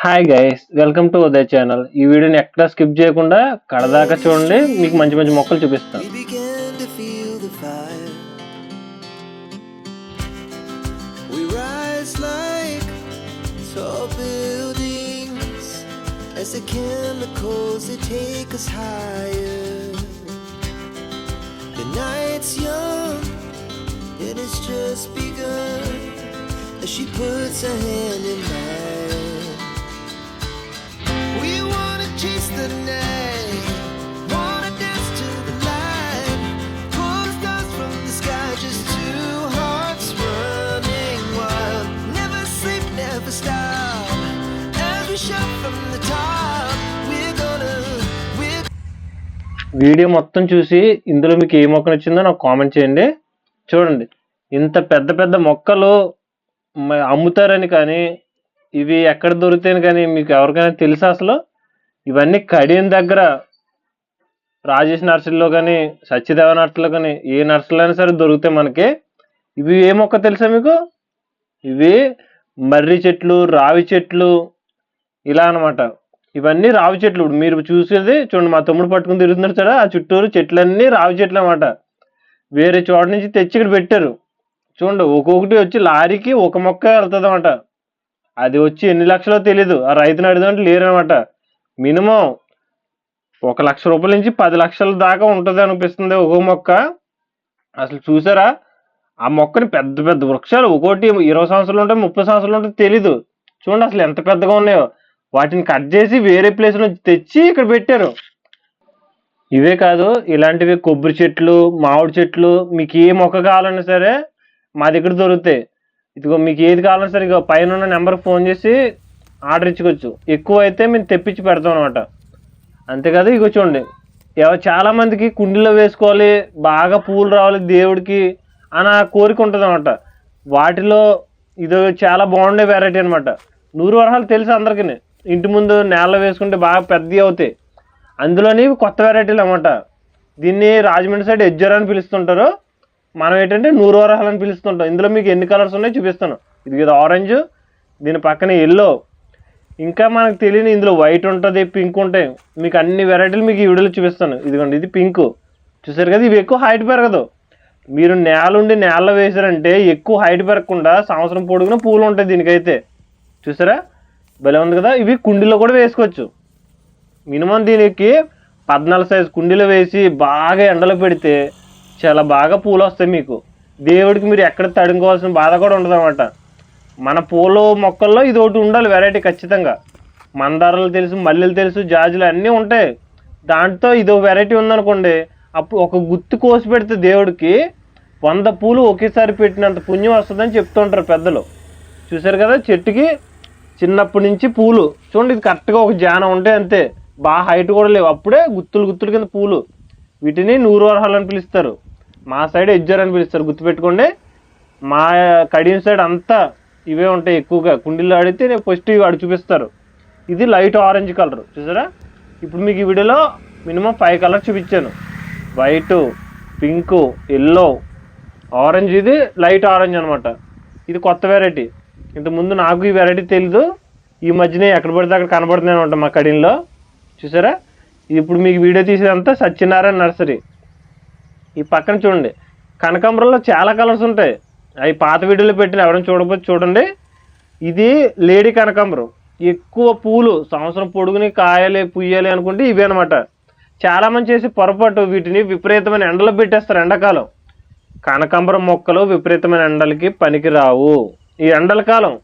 Hi guys welcome to Uday channel ఈ వీడియోని ఎక్కడ స్కిప్ చేయకుండా కడదాకా చూడండి మీకు మంచి మంచి మొక్కలు చూపిస్తాను as the chemicals they take us higher. The night's young and it's just begun as she puts her hand in video మొత్తం చూసి ఇందులో మీకు ఏ మొక్క నచ్చిందో నాకు కామెంట్ చేయండి. చూడండి. ఇంత పెద్ద పెద్ద మొక్కలు అమ్ముతారని కానీ ఇవి ఎక్కడ దొరుకుతాయని కానీ మీకు ఎవరికైనా తెలుసా అసలు? ఇవన్నీ కడియం దగ్గర రాజేష్ నర్సరీలో కానీ సత్యదేవ నర్సరీలో కానీ ఏ నర్సరీలో అయినా సరే దొరుకుతాయి మనకి. ఇవి ఏ మొక్క తెలుసా మీకు? ఇవి మర్రి చెట్లు రావి చెట్లు ఇలా అన్నమాట. ఇవన్నీ రావి చెట్లు. ఇప్పుడు మీరు చూసేది చూడండి మా తమ్ముడు పట్టుకుని తిరుగుతున్నారు కదా ఆ చుట్టూరు చెట్లన్నీ రావి చెట్లు అన్నమాట వేరే చోట నుంచి తెచ్చి ఇక్కడ పెట్టారు. చూడండి ఒక్కొక్కటి వచ్చి లారీకి ఒక మొక్క వెళ్తుంది అనమాట అది వచ్చి ఎన్ని లక్షలో తెలీదు. ఆ రైతుని అడిగినట్టు లేరు అనమాట మినిమం ఒక లక్ష రూపాయల నుంచి పది లక్షల దాకా ఉంటుంది అనిపిస్తుంది ఒక్కొక్క మొక్క. అసలు చూసారా? ఆ మొక్కని పెద్ద పెద్ద వృక్షాలు ఒక్కోటి ఇరవై సంవత్సరాలు ఉంటాయి ముప్పై సంవత్సరాలు ఉంటాయి తెలీదు. చూడండి అసలు ఎంత పెద్దగా ఉన్నాయో. వాటిని కట్ చేసి వేరే ప్లేస్ నుంచి తెచ్చి ఇక్కడ పెట్టారు. ఇవే కాదు ఇలాంటివి కొబ్బరి చెట్లు మామిడి చెట్లు మీకు ఏ మొక్క కావాలన్నా సరే మా దగ్గర దొరుకుతాయి. ఇదిగో మీకు ఏది కావాలన్నా సరే ఇగో పైన ఉన్న నెంబర్కి ఫోన్ చేసి ఆర్డర్ ఇచ్చుకోవచ్చు. ఎక్కువ అయితే మేము తెప్పించి పెడతాం అనమాట అంతేకాదు ఇక చూడండి. చాలా మందికి కుండీలో వేసుకోవాలి బాగా పూలు రావాలి దేవుడికి అని ఆ కోరిక ఉంటుంది అనమాట వాటిలో ఇది చాలా బాగుండే వెరైటీ అనమాట నూరు వరహాలు తెలుసు అందరికీ ఇంటి ముందు నేలలో వేసుకుంటే బాగా పెద్దవి అవుతాయి. అందులోని కొత్త వెరైటీలు అన్నమాట. దీన్ని రాజమండ్రి సైడ్ ఎజ్జర్ అని పిలుస్తుంటారు. మనం ఏంటంటే నూరు అని పిలుస్తుంటాం. ఇందులో మీకు ఎన్ని కలర్స్ ఉన్నాయో చూపిస్తాను. ఇది ఇది ఆరెంజ్ దీని పక్కన ఎల్లో. ఇంకా మనకు తెలియని ఇందులో వైట్ ఉంటుంది పింక్ ఉంటాయి. మీకు అన్ని వెరైటీలు మీకు ఈ వీడియోలో చూపిస్తాను. ఇదిగోండి ఇది పింక్. చూసారు కదా ఇవి ఎక్కువ హైట్ పెరగదు. మీరు నేల ఉండి నేలలో వేసారంటే ఎక్కువ హైట్ పెరగకుండా సంవత్సరం పొడుగున పూలు ఉంటాయి దీనికైతే. చూసారా? భలే ఉంది కదా? ఇవి కుండీలో కూడా వేసుకోవచ్చు. మినిమం దీనికి పద్నాలుగు సైజు కుండీలో వేసి బాగా ఎండలో పెడితే చాలా బాగా పూలు వస్తాయి మీకు. దేవుడికి మీరు ఎక్కడ తడుకోవాల్సిన బాధ కూడా ఉండదు మన పూల మొక్కల్లో ఇది ఒకటి ఉండాలి వెరైటీ ఖచ్చితంగా. మందారాలు తెలుసు మల్లెలు తెలుసు జాజులు అన్నీ ఉంటాయి. దాంట్లో ఇది ఒక వెరైటీ ఉందనుకోండి అప్పుడు ఒక గుత్తి కోసి పెడితే దేవుడికి వంద పూలు ఒకేసారి పెట్టినంత పుణ్యం వస్తుందని చెప్తుంటారు పెద్దలు. చూసారు కదా? చెట్టుకి చిన్నప్పటి నుంచి పూలు. చూడండి ఇది కరెక్ట్గా ఒక జానం ఉంటే అంతే. బాగా హైట్ కూడా లేవు. అప్పుడే గుత్తులు గుత్తులు కింద పూలు. వీటిని నూరు వరహాలు అని పిలుస్తారు. మా సైడ్ ఎజ్జర్ అని పిలుస్తారు. గుర్తుపెట్టుకోండి. మా కడియం సైడ్ అంతా ఇవే ఉంటాయి ఎక్కువగా. కుండీలో ఆడితే నేను ఫస్ట్ ఇవి ఆడి చూపిస్తారు. ఇది లైట్ ఆరెంజ్ కలర్ చూసారా? ఇప్పుడు మీకు ఈ వీడియోలో మినిమం ఫైవ్ కలర్స్ చూపించాను. వైట్ పింక్ ఎల్లో ఆరెంజ్ ఇది లైట్ ఆరెంజ్ అనమాట ఇది కొత్త వెరైటీ ఇంతకుముందు నాకు ఈ వెరైటీ తెలీదు. ఈ మధ్యనే ఎక్కడ పడితే అక్కడ కనబడుతున్నాయి అనమాట మా కడియంలో చూసారా? ఇప్పుడు మీకు వీడియో తీసేదంతా సత్యనారాయణ నర్సరీ. ఈ పక్కన చూడండి. కనకాంబరంలో చాలా కలర్స్ ఉంటాయి. అవి పాత వీడియోలో పెట్టిన ఎవరైనా చూడకపోతే చూడండి. ఇది లేడీ కనకాంబరం. ఎక్కువ పూలు సంవత్సరం పొడుగుని కాయాలి పుయ్యాలి అనుకుంటే ఇవే అనమాట చాలా మంది చేసి పొరపాటు వీటిని విపరీతమైన ఎండలో పెట్టేస్తారు ఎండాకాలం. కనకాంబరం మొక్కలు విపరీతమైన ఎండలకి పనికి రావు ఈ ఎండల కాలం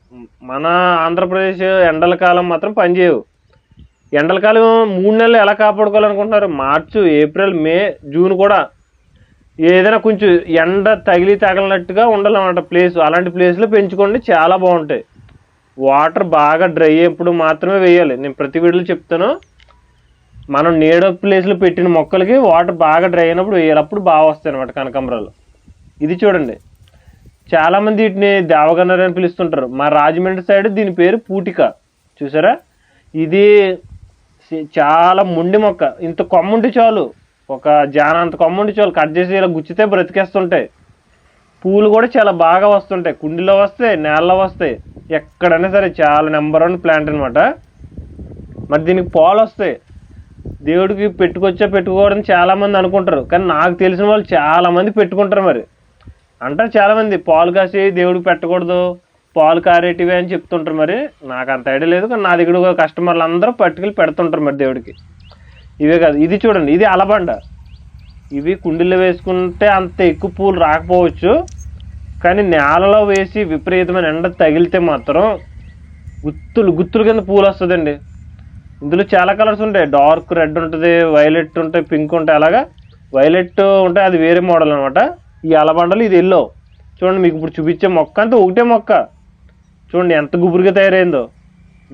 మన ఆంధ్రప్రదేశ్ ఎండల కాలం మాత్రం పనిచేయవు. ఎండల కాలం మూడు నెలలు ఎలా కాపాడుకోవాలనుకుంటున్నారు? మార్చు ఏప్రిల్ మే జూన్ కూడా ఏదైనా కొంచెం ఎండ తగిలి తగలనట్టుగా ఉండాలన్నమాట ప్లేస్. అలాంటి ప్లేస్లో పెంచుకోండి చాలా బాగుంటాయి. వాటర్ బాగా డ్రై అయ్యేప్పుడు మాత్రమే వేయాలి. నేను ప్రతి వీడియోలో చెప్తాను. మనం నీడ ప్లేస్లో పెట్టిన మొక్కలకి వాటర్ బాగా డ్రై అయినప్పుడు వేయాలి. అప్పుడు బాగా వస్తాయి అనమాట కనకాంబరాలు. ఇది చూడండి. చాలా మంది వీటిని దేవగన్నర్ అని పిలుస్తుంటారు. మా రాజమండ్రి సైడ్ దీని పేరు పూటిక. చూసారా? ఇది చాలా ముండి మొక్క. ఇంత కొమ్ముండి చాలు. ఒక జానంత కొమ్ముండి చాలు. కట్ చేసి ఇలా గుచ్చితే బ్రతికేస్తుంటాయి. పూలు కూడా చాలా బాగా వస్తుంటాయి. కుండీలో వస్తాయి నేలలో వస్తాయి. ఎక్కడైనా సరే చాలా నెంబర్ వన్ ప్లాంట్ అనమాట మరి దీనికి పాలు వస్తాయి. దేవుడికి పెట్టుకొచ్చా పెట్టుకోవడం చాలామంది అనుకుంటారు. కానీ నాకు తెలిసిన వాళ్ళు చాలామంది పెట్టుకుంటారు మరి. అంటారు చాలామంది పాలు కాసి దేవుడికి పెట్టకూడదు పాలు కారేటివి అని చెప్తుంటారు మరి. నాకు అంత ఐడియా లేదు కానీ నా దగ్గర కస్టమర్లు అందరూ పట్టుకెళ్ళి పెడుతుంటారు మరి దేవుడికి. ఇవే కాదు ఇది చూడండి ఇది అలబండ. ఇవి కుండీలో వేసుకుంటే అంత ఎక్కువ పూలు రాకపోవచ్చు కానీ నేలలో వేసి విపరీతమైన ఎండ తగిలితే మాత్రం గుత్తులు గుత్తులు కింద పూలు వస్తుందండి. ఇందులో చాలా కలర్స్ ఉంటాయి డార్క్ రెడ్ ఉంటుంది వైలెట్ ఉంటాయి పింక్ ఉంటాయి అలాగా. వైలెట్ ఉంటాయి అది వేరే మోడల్ అనమాట ఈ అలబండలు ఇది ఎల్లో. చూడండి మీకు ఇప్పుడు చూపించే మొక్క అంతా ఒకటే మొక్క. చూడండి ఎంత గుబురుగా తయారైందో.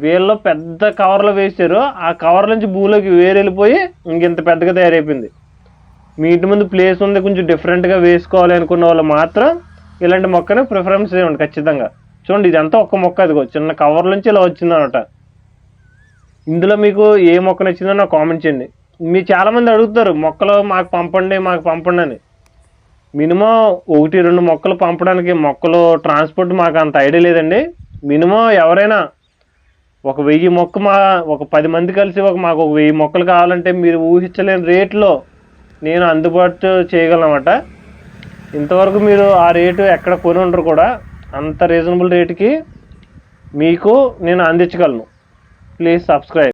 వీళ్ళు పెద్ద కవర్లో వేసారు ఆ కవర్ నుంచి భూమిలోకి వేరెళ్ళిపోయి వెళ్ళిపోయి ఇంకెంత పెద్దగా తయారైపోయింది. మీ ఇంటి ముందు ప్లేస్ ఉంది కొంచెం డిఫరెంట్గా వేసుకోవాలి అనుకున్న వాళ్ళు మాత్రం ఇలాంటి మొక్కని ప్రిఫరెన్స్ ఇవ్వండి ఖచ్చితంగా. చూడండి ఇదంతా ఒక్క మొక్క అదిగో చిన్న కవర్ నుంచి ఇలా వచ్చిందనమాట. ఇందులో మీకు ఏ మొక్క నచ్చిందో నాకు కామెంట్ చేయండి. మీరు చాలామంది అడుగుతారు మొక్కలు మాకు పంపండి మాకు పంపండి అని. మినిమం ఒకటి రెండు మొక్కలు పంపడానికి మొక్కలు ట్రాన్స్పోర్ట్ మాకు అంత ఐడియా లేదండి. మినిమం ఎవరైనా ఒక వెయ్యి మొక్క మా ఒక పది మంది కలిసి ఒక మాకు ఒక వెయ్యి మొక్కలు కావాలంటే మీరు ఊహించలేని రేట్లో నేను అందుబాటు చేయగలనమాట. ఇంతవరకు మీరు ఆ రేటు ఎక్కడ కొని ఉండరు కూడా. అంత రీజనబుల్ రేటుకి మీకు నేను అందించగలను. Please subscribe